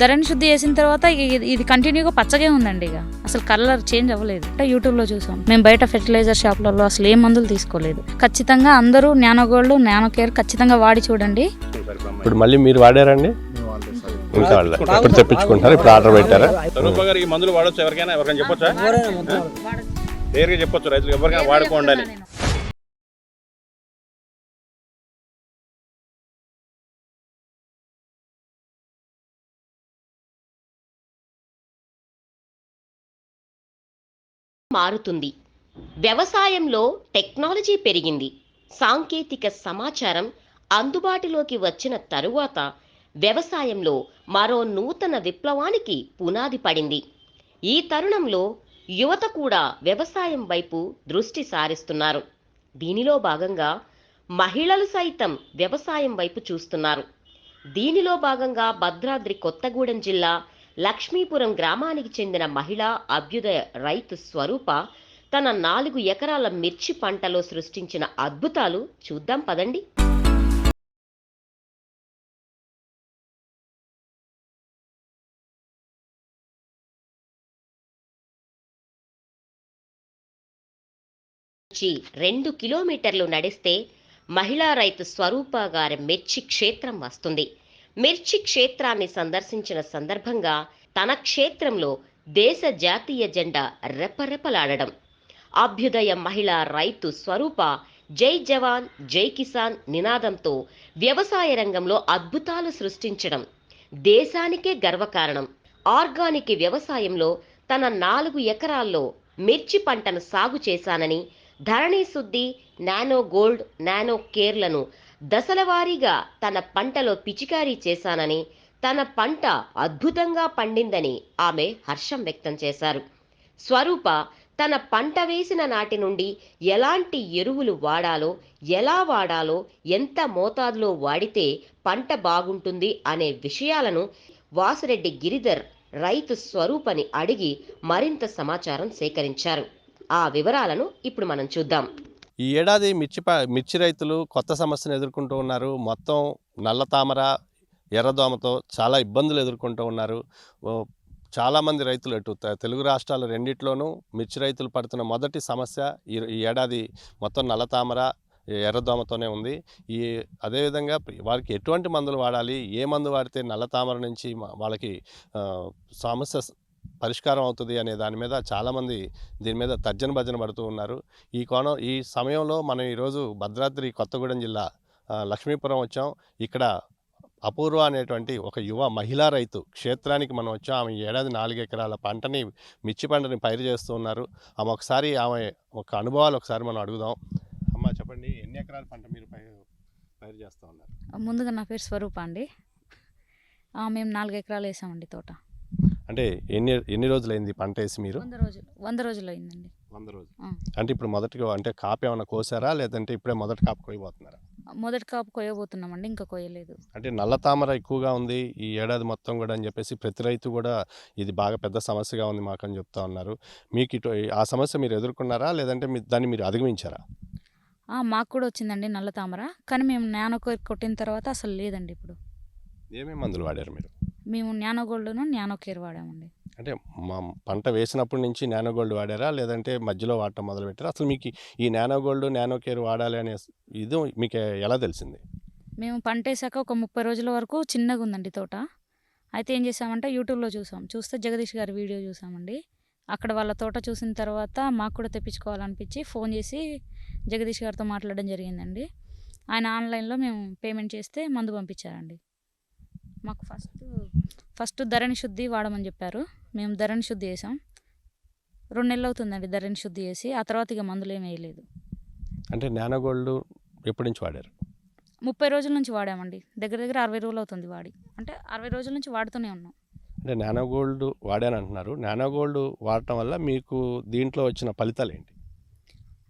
ధరణి శుద్ధి చేసిన తర్వాత ఇది కంటిన్యూగా పచ్చగే ఉందండి ఇక. అసలు కలర్ చేంజ్ అవ్వలేదు. అంటే యూట్యూబ్లో చూసాం. మేము బయట ఫెర్టిలైజర్ షాప్లలో అసలు ఏ మందులు తీసుకోలేదు. ఖచ్చితంగా అందరూ నానో గోల్డ్ నానో కేర్ ఖచ్చితంగా వాడి చూడండి. ఇప్పుడు మళ్ళీ మీరు వాడారండి? ఇంకా ఇప్పుడు తెప్పించుకుంటారు ఇప్పుడు ఆర్డర్ పెట్టారా? స్వరూప గారు ఈ మందులు వాడొచ్చు ఎవరికైనా? ఎవరికైనా చెప్పొచ్చా? క్లియర్గా చెప్పొచ్చు రైతులకు. ఎవరికైనా వాడుకోండి మారుతుంది. వ్యవసాయంలో టెక్నాలజీ పెరిగింది. సాంకేతిక సమాచారం అందుబాటులోకి వచ్చిన తరువాత వ్యవసాయంలో మరో నూతన విప్లవానికి పునాది పడింది. ఈ తరుణంలో యువత కూడా వ్యవసాయం వైపు దృష్టి సారిస్తున్నారు. దీనిలో భాగంగా మహిళలు సైతం వ్యవసాయం వైపు చూస్తున్నారు. దీనిలో భాగంగా భద్రాద్రి కొత్తగూడెం జిల్లా లక్ష్మీపురం గ్రామానికి చెందిన మహిళా అభ్యుదయ రైతు స్వరూప తన నాలుగు ఎకరాల మిర్చి పంటలో సృష్టించిన అద్భుతాలు చూద్దాం పదండి. రెండు కిలోమీటర్లు నడిస్తే మహిళా రైతు స్వరూప గారి మిర్చి క్షేత్రం వస్తుంది. మిర్చి క్షేత్రాన్ని సందర్శించిన సందర్భంగా తన క్షేత్రంలో దేశ జాతీయ జెండా రెపరెపలాడడం. అభ్యుదయ మహిళా రైతు స్వరూప జై జవాన్ జై కిసాన్ నినాదంతో వ్యవసాయ రంగంలో అద్భుతాలు సృష్టించడం దేశానికే గర్వకారణం. ఆర్గానిక్ వ్యవసాయంలో తన నాలుగు ఎకరాల్లో మిర్చి పంటను సాగు చేశానని ధరణి శుద్ధి నానో గోల్డ్ నానో కేర్లను దశలవారీగా తన పంటలో పిచికారీ చేశానని తన పంట అద్భుతంగా పండిందని ఆమె హర్షం వ్యక్తం చేశారు. స్వరూప తన పంట వేసిన నాటి నుండి ఎలాంటి ఎరువులు వాడాలో ఎలా వాడాలో ఎంత మోతాదులో వాడితే పంట బాగుంటుంది అనే విషయాలను వాసిరెడ్డి గిరిధర్ రైతు స్వరూపని అడిగి మరింత సమాచారం సేకరించారు. ఆ వివరాలను ఇప్పుడు మనం చూద్దాం. ఈ ఏడాది మిర్చి మిర్చి రైతులు కొత్త సమస్యను ఎదుర్కొంటూ ఉన్నారు. మొత్తం నల్ల తామర ఎర్రదోమతో చాలా ఇబ్బందులు ఎదుర్కొంటూ ఉన్నారు. చాలామంది రైతులు అటు తెలుగు రాష్ట్రాలు రెండిట్లోనూ మిర్చి రైతులు పడుతున్న మొదటి సమస్య ఈ ఈ ఏడాది మొత్తం నల్ల తామర ఎర్రదోమతోనే ఉంది. ఈ అదేవిధంగా వారికి ఎటువంటి మందులు వాడాలి ఏ మందు వాడితే నల్ల తామర నుంచి వాళ్ళకి సమస్య పరిష్కారం అవుతుంది అనే దాని మీద చాలామంది దీని మీద తర్జన భజన పడుతూ ఉన్నారు. ఈ కోణం ఈ సమయంలో మనం ఈరోజు భద్రాద్రి కొత్తగూడెం జిల్లా లక్ష్మీపురం వచ్చాం. ఇక్కడ అపూర్వ అనేటువంటి ఒక యువ మహిళా రైతు క్షేత్రానికి మనం వచ్చాం. ఆమె ఏడాది నాలుగు ఎకరాల పంటని మిర్చి పంటని పైరు చేస్తూ ఉన్నారు. ఆమె ఒకసారి ఆమె ఒక అనుభవాలు ఒకసారి మనం అడుగుదాం. అమ్మ చెప్పండి ఎన్ని ఎకరాల పంట మీరు పై పైరు చేస్తూ ఉన్నారు? ముందుగా నా పేరు స్వరూప అండి. మేము నాలుగు ఎకరాలు వేసామండి తోట. అంటే ఎన్ని ఎన్ని రోజులైంది పంట వేసి మీరు? వంద రోజులు వంద రోజులు అయిందండి వంద రోజులు. అంటే ఇప్పుడు మొదటిగా అంటే కాపు ఏమైనా కోసారా? లేదంటే ఇప్పుడే మొదటి కాపు కోయబోతున్నారా మొదటి కాపు కొయ్యబోతున్నామండి ఇంకా కొయ్యలేదు. అంటే నల్ల తామర ఎక్కువగా ఉంది ఈ ఏడాది మొత్తం కూడా అని చెప్పేసి ప్రతి రైతు కూడా ఇది బాగా పెద్ద సమస్యగా ఉంది మాకు అని చెప్తా ఉన్నారు. మీకు ఇటు ఆ సమస్య మీరు ఎదుర్కొన్నారా? లేదంటే మీ దాన్ని మీరు అధిగమించారా? ఆ, మాకు కూడా వచ్చిందండి నల్ల తామర కానీ మేము నానో కొట్టిన తర్వాత అసలు లేదండి ఇప్పుడు. ఏమేమి మందులు వాడారు మీరు? మేము నానో గోల్డ్ను నానో కేర్ వాడామండి. అంటే మా పంట వేసినప్పటి నుంచి నానో గోల్డ్ వాడారా? లేదంటే మధ్యలో వాడటం మొదలు పెట్టారా అసలు మీకు ఈ నానో గోల్డ్ నానో కేర్ వాడాలి అనే ఇది మీకు ఎలా తెలిసింది? మేము పంట వేసాక ఒక ముప్పై రోజుల వరకు చిన్నగా ఉందండి తోట. అయితే ఏం చేసామంటే యూట్యూబ్లో చూసాం. చూస్తే జగదీష్ గారి వీడియో చూసామండి. అక్కడ వాళ్ళ తోట చూసిన తర్వాత మాకు కూడా తెప్పించుకోవాలనిపించి ఫోన్ చేసి జగదీష్ గారితో మాట్లాడడం జరిగిందండి. ఆయన ఆన్లైన్లో మేము పేమెంట్ చేస్తే మందు పంపించారండి. మాకు ఫస్ట్ ఫస్ట్ ధరణి శుద్ధి వాడమని చెప్పారు. మేము ధరణి శుద్ధి చేసాం. రెండు నెలలు అవుతుందండి ధరణి శుద్ధి చేసి. ఆ తర్వాత ఇక మందులు ఏమి వేయలేదు. అంటే నానో గోల్డ్ ఎప్పటి నుంచి వాడారు? ముప్పై రోజుల నుంచి వాడామండి. దగ్గర దగ్గర అరవై రోజులు అవుతుంది వాడి. అంటే అరవై రోజుల నుంచి వాడుతూనే ఉన్నాం. అంటే నానో గోల్డ్ వాడాను అంటున్నారు. నానో గోల్డ్ వాడటం వల్ల మీకు దీంట్లో వచ్చిన ఫలితాలు ఏంటి?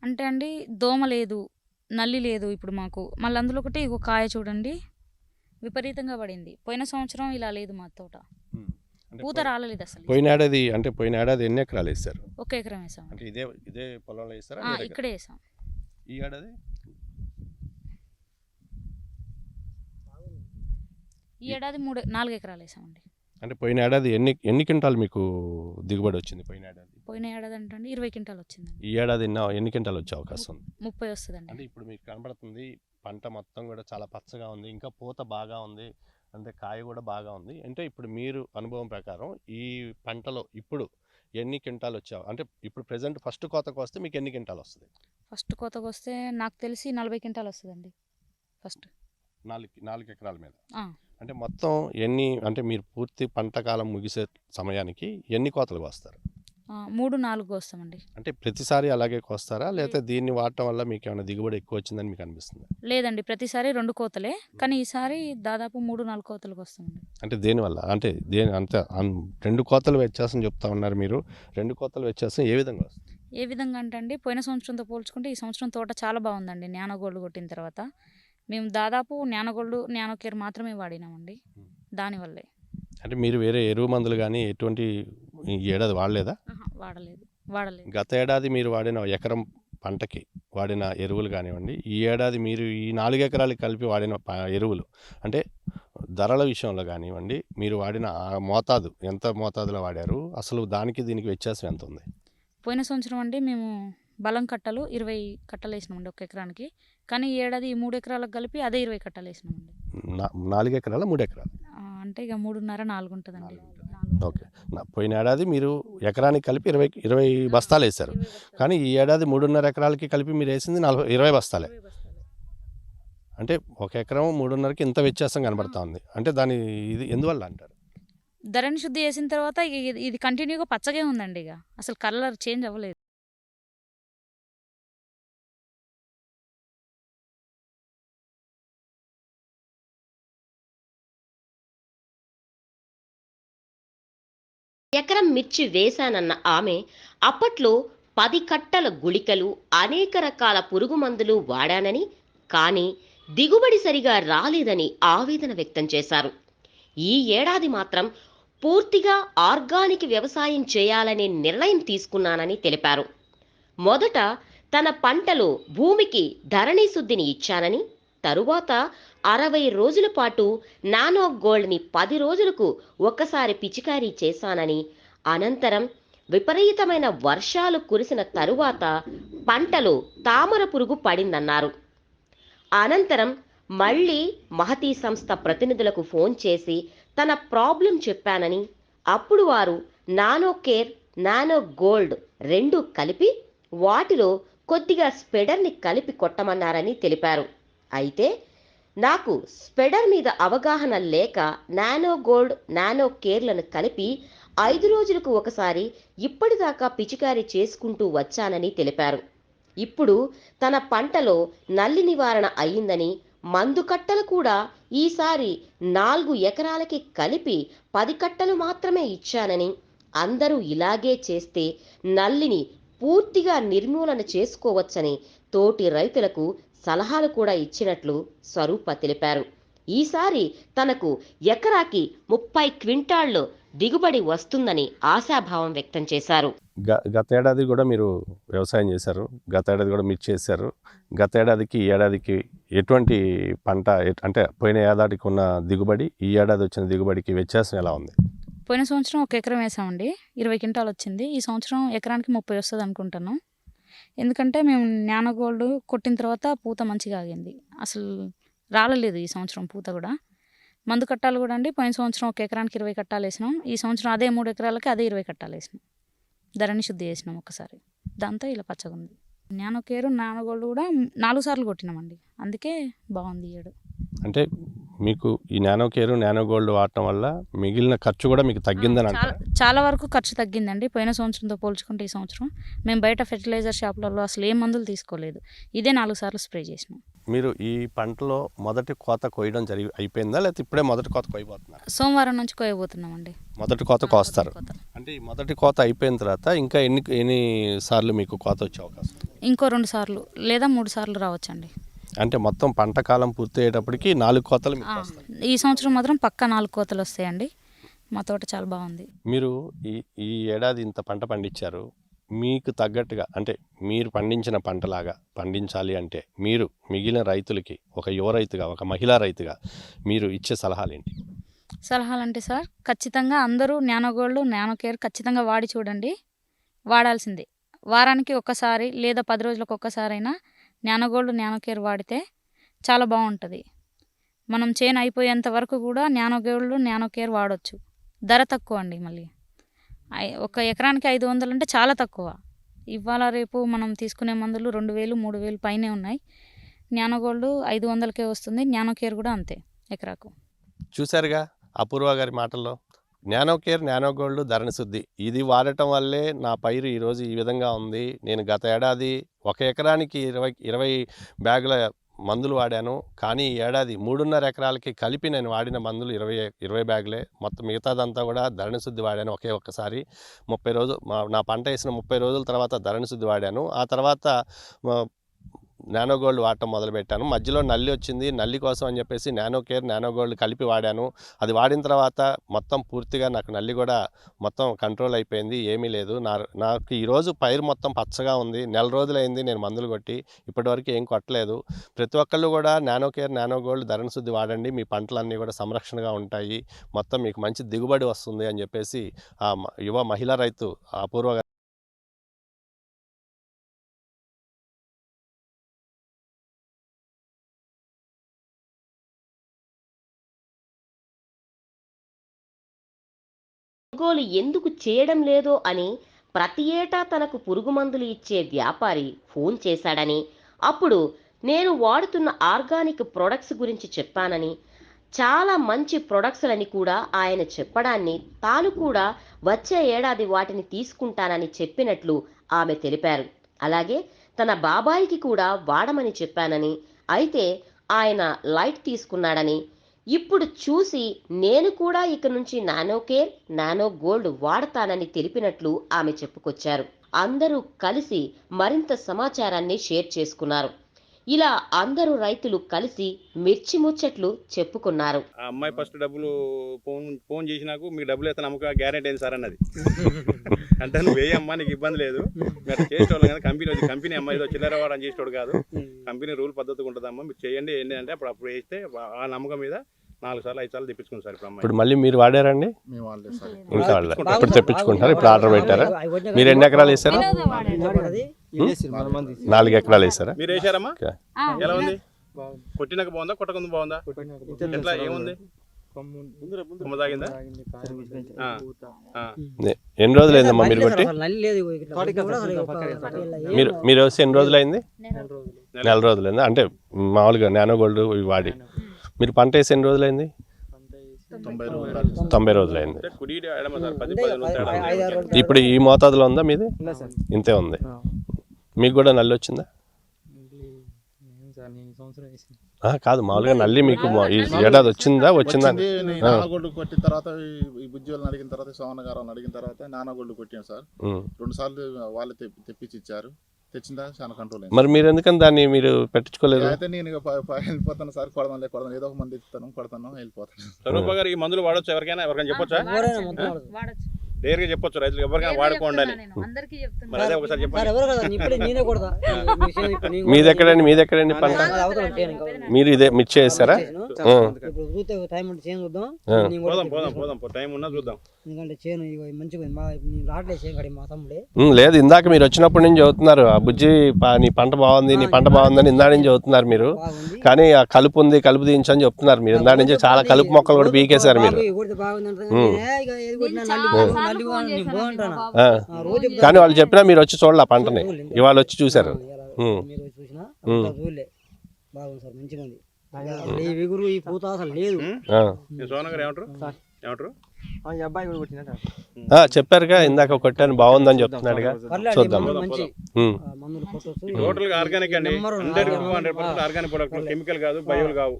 అంటే అండి దోమ లేదు నల్లి లేదు ఇప్పుడు మాకు. మళ్ళీ అందులో ఒకటి ఇగో కాయ చూడండి. విపరీతంగా పడింది. పోయిన సంవత్సరం ఇలా లేదు మా తోట. పూత రాలేదు అసలు. పోయిన ఏడాది అంటే పోయిన ఏడాది ఎన్ని ఎకరాలు వేస్తారు ఒక ఎకరం వేసాం. అంటే ఇదే ఇదే పొలంలో వేస్తారా? ఇక్కడే వేసాం? ఈ ఏడాది ఈ ఏడాది మూడు నాలుగు ఎకరాలు వేసామండి. అంటే పోయిన ఏడాది ఎన్ని ఎన్ని క్వింటాలు మీకు దిగుబడి వచ్చింది పోయిన ఏడాది పోయిన ఏడాది అంటే ఇరవై క్వింటాలు వచ్చిందండి. ఈ ఏడాది ఎన్నో క్వింటాలు వచ్చే అవకాశం ఉంది? ముప్పై వస్తుందండి. అంటే ఇప్పుడు మీకు కనబడుతుంది పంట మొత్తం కూడా చాలా పచ్చగా ఉంది ఇంకా పూత బాగా ఉంది అంటే కాయ కూడా బాగా ఉంది. అంటే ఇప్పుడు మీరు అనుభవం ప్రకారం ఈ పంటలో ఇప్పుడు ఎన్ని క్వింటాలు వచ్చావు? అంటే ఇప్పుడు ప్రెసెంట్ ఫస్ట్ కోతకు వస్తే మీకు ఎన్ని క్వింటాలు వస్తుంది? ఫస్ట్ కోతకు వస్తే నాకు తెలిసి నలభై క్వింటాలు వస్తుందండి ఫస్ట్. నాలుగు నాలుగు ఎకరాల మీద. అంటే మొత్తం ఎన్ని అంటే మీరు పూర్తి పంట కాలం ముగిసే సమయానికి ఎన్ని కోతలు కోస్తారు? ఆ, మూడు నాలుగు వస్తామండి అంటే ప్రతిసారి అలాగే కోస్తారా? లేకపోతే దీన్ని వాడటం వల్ల మీకు ఏమైనా దిగుబడి ఎక్కువ వచ్చిందని మీకు అనిపిస్తుంది లేదండి ప్రతిసారి రెండు కోతలే. కానీ ఈసారి దాదాపు మూడు నాలుగు కోతలకు వస్తామండి అంటే దేనివల్ల? అంటే దేని అంతే రెండు కోతలు వ్యత్యాసం చెప్తా ఉన్నారు మీరు. రెండు కోతలు వ్యత్యాసం ఏ విధంగా వస్తుంది? ఏ విధంగా అంటే అండి పోయిన సంవత్సరంతో పోల్చుకుంటే ఈ సంవత్సరం తోట చాలా బాగుందండి న్యానో గోల్డ్ కొట్టిన తర్వాత. మేము దాదాపు న్యానో గోల్డ్ న్యానో కేర్ మాత్రమే వాడినామండి. దానివల్లే. అంటే మీరు వేరే ఎరువు మందులు కానీ ఎటువంటి ఈ ఏడాది వాడలేదా? వాడలేదు. వాడలేదు. గత ఏడాది మీరు వాడిన ఎకరం పంటకి వాడిన ఎరువులు కానివ్వండి ఈ ఏడాది మీరు ఈ నాలుగు ఎకరాలకి కలిపి వాడిన ఎరువులు అంటే ధరల విషయంలో కానివ్వండి మీరు వాడిన మోతాదు ఎంత మోతాదులో వాడారు అసలు దానికి దీనికి వ్యత్యాసం ఎంత ఉంది? పోయిన సంవత్సరం అండి మేము బలం కట్టలు ఇరవై కట్టలు వేసినామండి ఒక ఎకరానికి కానీ ఈ ఏడాది ఈ మూడు ఎకరాలకు కలిపి అదే ఇరవై కట్టలు వేసినామండి నాలుగు ఎకరాల మూడు ఎకరాలు? అంటే ఇక మూడున్నర నాలుగు ఉంటుందండి. ఓకే. నా- పోయిన ఏడాది మీరు ఎకరానికి కలిపి ఇరవై ఇరవై బస్తాలు. వేశారు. కానీ ఈ ఏడాది మూడున్నర ఎకరాలకి కలిపి మీరు వేసింది నలభై ఇరవై బస్తాలే. అంటే ఒక ఎకరం మూడున్నరకి ఇంత వ్యత్యాసం కనబడతా ఉంది. అంటే దాని ఇది ఎందువల్ల అంటారు? ధరణి శుద్ధి చేసిన తర్వాత ఇది కంటిన్యూగా పచ్చగే ఉందండి ఇక. అసలు కలర్ చేంజ్ అవ్వలేదు. ఎకరం మిర్చి వేశానన్న ఆమె అప్పట్లో పది కట్టల గుళికలు అనేక రకాల పురుగు మందులు వాడానని కానీ దిగుబడి సరిగా రాలేదని ఆవేదన వ్యక్తం చేశారు. ఈ ఏడాది మాత్రం పూర్తిగా ఆర్గానిక్ వ్యవసాయం చేయాలనే నిర్ణయం తీసుకున్నానని తెలిపారు. మొదట తన పంటలో భూమికి ధరణి శుద్ధిని ఇచ్చానని తరువాత అరవై రోజుల పాటు నానో గోల్డ్ని పది రోజులకు ఒక్కసారి పిచికారీ చేశానని అనంతరం విపరీతమైన వర్షాలు కురిసిన తరువాత పంటలో తామర పురుగు పడిందన్నారు. అనంతరం మళ్ళీ మహతీ సంస్థ ప్రతినిధులకు ఫోన్ చేసి తన ప్రాబ్లం చెప్పానని అప్పుడు వారు నానో కేర్ నానో గోల్డ్ రెండు కలిపి వాటిలో కొద్దిగా స్పెడర్ని కలిపి కొట్టమన్నారని తెలిపారు. అయితే నాకు స్పెడర్ మీద అవగాహన లేక నానో గోల్డ్ నానో కేర్లను కలిపి ఐదు రోజులకు ఒకసారి ఇప్పటిదాకా పిచికారీ చేసుకుంటూ వచ్చానని తెలిపారు. ఇప్పుడు తన పంటలో నల్లి నివారణ అయిందని మందు కట్టలు కూడా ఈసారి నాలుగు ఎకరాలకి కలిపి పది కట్టలు మాత్రమే ఇచ్చానని అందరూ ఇలాగే చేస్తే నల్లిని పూర్తిగా నిర్మూలన చేసుకోవచ్చని తోటి రైతులకు సలహాలు కూడా ఇచ్చినట్లు స్వరూప తెలిపారు. ఈసారి తనకు ఎకరాకి ముప్పై క్వింటాళ్ళు దిగుబడి వస్తుందని ఆశాభావం వ్యక్తం చేశారు. గ గత ఏడాది కూడా మీరు వ్యవసాయం చేశారు. గత ఏడాది కూడా మిర్చి చేశారు. గత ఏడాదికి ఈ ఏడాదికి ఎటువంటి పంట అంటే పోయిన ఏడాదికి ఉన్న దిగుబడి ఈ ఏడాది వచ్చిన దిగుబడికి వ్యత్యాసం ఎలా ఉంది? పోయిన సంవత్సరం ఒక ఎకరం వేసామండి. ఇరవై క్వింటాలు వచ్చింది. ఈ సంవత్సరం ఎకరానికి ముప్పై వస్తుంది అనుకుంటాను ఎందుకంటే మేము జ్ఞాన గోల్డ్ కొట్టిన తర్వాత పూత మంచిగా ఆగింది. అసలు రాలలేదు ఈ సంవత్సరం పూత కూడా. మందు కట్టాలు కూడా అండి పోయిన సంవత్సరం ఒక ఎకరానికి ఇరవై కట్టాలు వేసినాం. ఈ సంవత్సరం అదే మూడు ఎకరాలకి అదే ఇరవై కట్టాలు వేసినాం. ధరణి శుద్ధి చేసినాం ఒకసారి. దాంతో ఇలా పచ్చగా ఉంది. నానో కేరు నానో గోల్డ్ కూడా నాలుగు సార్లు కొట్టినామండి. అందుకే బాగుంది ఏడు అంటే మీకు ఈ నానో కేరు నానో గోల్డ్ వాడటం వల్ల మిగిలిన ఖర్చు కూడా మీకు తగ్గిందని చాలా అంటారు చాలా వరకు ఖర్చు తగ్గిందండి. పోయిన సంవత్సరంతో పోల్చుకుంటే ఈ సంవత్సరం మేము బయట ఫెర్టిలైజర్ షాపులలో అసలు ఏ మందులు తీసుకోలేదు. ఇదే నాలుగు సార్లు స్ప్రే చేసినాం. మీరు ఈ పంటలో మొదటి కోత కోయడం జరిగి అయిపోయిందా? లేకపోతే ఇప్పుడే మొదటి కోత కోయబోతున్నారు సోమవారం నుంచి కోయబోతున్నామండి మొదటి కోత కోస్తారు. అంటే ఈ మొదటి కోత అయిపోయిన తర్వాత ఇంకా ఎన్ని ఎన్ని సార్లు మీకు కోత వచ్చే అవకాశం? ఇంకో రెండు సార్లు లేదా మూడు సార్లు రావచ్చండి. అంటే మొత్తం పంట కాలం పూర్తి అయ్యేటప్పటికి నాలుగు కోతలు మీకు ఆ, వస్తాయి. ఈ సంవత్సరం మాత్రం పక్కా నాలుగు కోతలు వస్తాయండి. మా తోట చాలా బాగుంది. మీరు ఈ ఈ ఏడాది ఇంత పంట పండించారు. మీకు తగ్గట్టుగా అంటే మీరు పండించిన పంటలాగా పండించాలి అంటే మీరు మిగిలిన రైతులకి ఒక యువ రైతుగా ఒక మహిళా రైతుగా మీరు ఇచ్చే సలహాలు ఏంటి సలహాలు అంటే సార్ ఖచ్చితంగా అందరూ నానో గోల్డ్ నానో కేర్ ఖచ్చితంగా వాడి చూడండి. వాడాల్సిందే. వారానికి ఒక్కసారి లేదా పది రోజులకు ఒక్కసారైనా నానో గోల్డ్ నానో కేర్ వాడితే చాలా బాగుంటుంది. మనం చేను అయిపోయేంత వరకు కూడా నానో గోల్డ్ నానో కేర్ వాడొచ్చు. ధర తక్కువ అండి మళ్ళీ. ఒక ఎకరానికి ఐదు వందలు అంటే చాలా తక్కువ. ఇవాళ రేపు మనం తీసుకునే మందులు రెండు వేలు మూడు వేలు పైనే ఉన్నాయి. నానో గోల్డ్ ఐదు వందలకే వస్తుంది నానో కేర్ కూడా అంతే ఎకరాకు. చూసారుగా అపూర్వ గారి మాటల్లో? Nano care nano gold Dharani Shuddhi. ఇది వాడటం వల్లే నా పైరు ఈరోజు ఈ విధంగా ఉంది. నేను గత ఏడాది ఒక ఎకరానికి ఇరవై ఇరవై బ్యాగుల మందులు వాడాను. కానీ ఈ ఏడాది మూడున్నర ఎకరాలకి కలిపి నేను వాడిన మందులు ఇరవై ఇరవై బ్యాగులే. మొత్తం మిగతాదంతా కూడా ధరణి శుద్ధి వాడాను ఒకే ఒక్కసారి. ముప్పై రోజులు మా నా పంట వేసిన ముప్పై రోజుల తర్వాత ధరణి శుద్ధి వాడాను. ఆ తర్వాత నానో గోల్డ్ వాడటం మొదలుపెట్టాను. మధ్యలో నల్లి వచ్చింది. నల్లి కోసం అని చెప్పేసి నానో కేర్ నానో గోల్డ్ కలిపి వాడాను. అది వాడిన తర్వాత మొత్తం పూర్తిగా నాకు నల్లి కూడా మొత్తం కంట్రోల్ అయిపోయింది. ఏమీ లేదు. నా నాకు ఈరోజు పైరు మొత్తం పచ్చగా ఉంది. నెల రోజులైంది నేను మందులు కొట్టి. ఇప్పటివరకు ఏం కొట్టలేదు. ప్రతి ఒక్కళ్ళు కూడా నానో కేర్ నానో గోల్డ్ ధరణ శుద్ధి వాడండి. మీ పంటలన్నీ కూడా సంరక్షణగా ఉంటాయి. మొత్తం మీకు మంచి దిగుబడి వస్తుంది అని చెప్పేసి ఆ మ- యువ మహిళా రైతు అపూర్వ కొనుగోలు ఎందుకు చేయడం లేదో అని ప్రతి ఏటా తనకు పురుగు మందులు ఇచ్చే వ్యాపారి ఫోన్ చేశాడని అప్పుడు నేను వాడుతున్న ఆర్గానిక్ ప్రొడక్ట్స్ గురించి చెప్పానని చాలా మంచి ప్రొడక్ట్స్ అని కూడా ఆయన చెప్పడాన్ని తాను కూడా వచ్చే ఏడాది వాటిని తీసుకుంటానని చెప్పినట్లు ఆమె తెలిపారు. అలాగే తన బాబాయికి కూడా వాడమని చెప్పానని అయితే ఆయన లైట్ తీసుకున్నాడని ఇప్పుడు చూసి నేను కూడా ఇక నుంచి నానో కేర్ నానో గోల్డ్ వాడతానని తెలిపినట్లు ఆమె చెప్పుకొచ్చారు. అందరూ కలిసి మరింత సమాచారాన్ని షేర్ చేసుకున్నారు. ఇలా అందరూ రైతులు కలిసి మిర్చి ముచ్చట్లు చెప్పుకున్నారు. ఆ అమ్మాయి ఫస్ట్ డబ్బులు ఫోన్ ఫోన్ చేసి నాకు మీకు డబ్బులు ఇస్తాను నమ్మకం గ్యారెంటీ అయింది సార్ అన్నది. అంటే నువ్వు వేయి అమ్మా నీకు ఇబ్బంది లేదు. మీరు చేసేవాళ్ళు కానీ కంపెనీ వచ్చి కంపెనీ అమ్మాయి ఏదో చిల్లర వాడని చేసేవాడు కాదు. కంపెనీ రూల్ పద్ధతిగా ఉంటుందమ్మా మీరు చేయండి ఏంటి అంటే అప్పుడు అప్పుడు వేస్తే ఆ నమ్మకం మీద నాలుగు సార్లు ఐదు సార్లు తెప్పించుకుంది సార్ ఇప్పుడు అమ్మాయి. ఇప్పుడు మళ్ళీ మీరు వాడారండి? మేము వాళ్ళే సార్. ఇంకా వాళ్ళే ఇప్పుడు తెప్పించుకుంటున్నారు? ఇప్పుడు ఆర్డర్ పెట్టారా? మీరు ఎన్ని ఎకరాలు వేసారా నాలుగు ఎకరాలు వేసారా? మీరు వేసారమ్మా. ఎలా ఉంది? కొట్టినాక బాగుందా? కొట్టకుంది బాగుందా? ఎట్లా ఏముంది? ఎన్ని రోజులు అయిందమ్మా మీరు కొట్టి? మీరు మీరు వచ్చి ఎన్ని రోజులు అయింది? నెల రోజులు. అయిందా అంటే మామూలుగా నానో గోల్డ్ ఇవి వాడి. మీరు పంట వేసి ఎన్ని రోజులు అయింది? తొంభై రోజులు. అయింది. ఇప్పుడు ఈ మోతాదులో ఉందా మీది? ఇంతే ఉంది. మీకు కూడా నల్లి వచ్చిందా? కాదు మామూలుగా నల్లి మీకు ఈ ఏడాది వచ్చిందా వచ్చిందా. వచ్చింది? నేను నానగొడ్డు కొట్టిన తర్వాత ఈ- బుజ్జి వాళ్ళని అడిగిన తర్వాత సోమన్న గారు అడిగిన తర్వాత నానగొడ్డు కొట్టాను సార్. రెండు సార్లు వాళ్ళే తెప్పి తెప్పించి ఇచ్చారు. తెచ్చిందా? చాలా కంట్రోల్ మరి మీరు ఎందుకని దాన్ని మీరు పెట్టించుకోలేదు? అయితే నేను వెళ్ళిపోతాను సార్ కొడదాం కొడదాం. ఏదో ఒక మంది ఇస్తాను కొడతాను వెళ్ళిపోతాను. ఈ మందులు వాడొచ్చు ఎవరికైనా? ఎవరికైనా చెప్పొచ్చా? డైరెక్ట్గా చెప్పొచ్చు రైతులకు ఎవరికైనా వాడుకోండి అని. అందరికీ మరి చెప్తున్నా అదే ఒకసారి సార్ చెప్పండి. ఎవరు కదా? ఇప్పుడే నేనే కొడతా. మీది ఎక్కడండి మీది ఎక్కడండి పంట? మీరు ఇదే మిర్చి వేస్తారా ఆ. ఇప్పుడు చూస్తే టైం ఉంటే చేను చూద్దాం. పోదాం పోదాం పోదాం పో, టైం ఉన్నా చూద్దాం. ఎందుకంటే చేను ఇగో మంచిగా ఉంది. మా నేను రావట్లేదు చేను కాడికి మా తమ్ముడే. ఉమ్, లేదు ఇందాక మీరు వచ్చినప్పటి నుంచి చదువుతున్నారు. ఆ బుజ్జి ప- నీ పంట బాగుంది నీ పంట బాగుందని ఇందా నుంచి చదువుతున్నారు మీరు. బాగుంది. కానీ ఆ కలుపు ఉంది కలుపు దించని చెప్తున్నారు మీరు. ఇందా నుంచి చాలా కలుపు మొక్కలు కూడా పీకేశారు మీరు. బాగుంది, కొడితే బాగుంది అంటారు కానీ ఇక ఏది కొట్టినా నల్లి నల్లి బాగుంటానా? ఆ. ఆ, రోజు వాళ్ళు చెప్పినా మీరు వచ్చి చూడాలి ఆ పంటని ఇవాళ వచ్చి చూశారు. ఉమ్. మీరు వచ్చి చూసినా ఉమ్. అంతా చూడలే. బాగుంది సార్ మంచిగా ఉంది అసలు ఈ విగురు ఈ పూత అసలు లేదు. ఆ. ఏమంటారు? ఏమంటారు? చెప్పారుగా ఇందాక కొట్టాను బాగుందని చెప్తున్నాడుగా. పర్లేదు చూద్దాం. టోటల్గా ఆర్గానిక్ అండి. Hundred percent organic product. Chemical కాదు బయోలు కావు.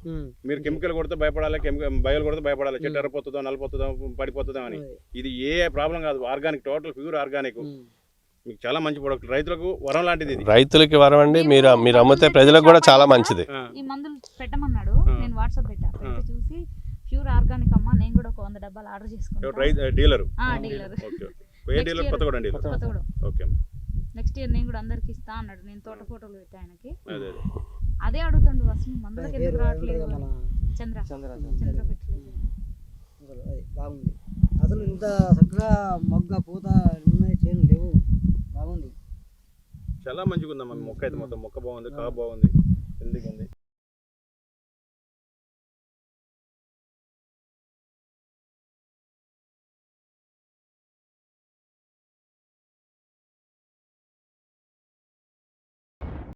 మీరు కెమికల్ కొడితే భయపడాలి కెమికల్ బయోలు కొడితే భయపడాలి చెట్టు ఎర్రపోతుందో నలిపోతుందో పడిపోతుందో అని. ఇది ఏ ప్రాబ్లం కాదు ఆర్గానిక్ టోటల్ ప్యూర్ ఆర్గానిక్. మీకు చాలా మంచి ప్రొడక్ట్. రైతులకు వరం లాంటిది ఇది. రైతులకి వరం అండి మీరు మీరు అమ్మితే ప్రజలకు కూడా చాలా మంచిది. ఈ మందులు పెట్టమన్నాడు. నేను వాట్సాప్ పెట్టి. చూసి ప్యూర్ ఆర్గానిక్ అమ్మ నేను కూడా ఒక వంద డబ్బాలు ఆర్డర్ రై- డీలర్? ఆ, డీలర్. నెక్స్ట్ ఇయర్ నేను కూడా అందరికి ఇస్తా అన్నాడు. నేను తోట ఫోటోలు పెట్టా ఆయనకి. అదే అడుగుతాడు అసలు మందులకి ఎందుకు రావట్లేదు చంద్ర. చంద్ర అది బాగుంది. అసలు ఇంత చక్కగా మొగ్గ పూత లేవు. బాగుంది. చాలా మంచిగా ఉందమ్మా మొక్క అయితే మొత్తం మొక్క బాగుంది కాపు బాగుంది. హెల్దీగా ఉంది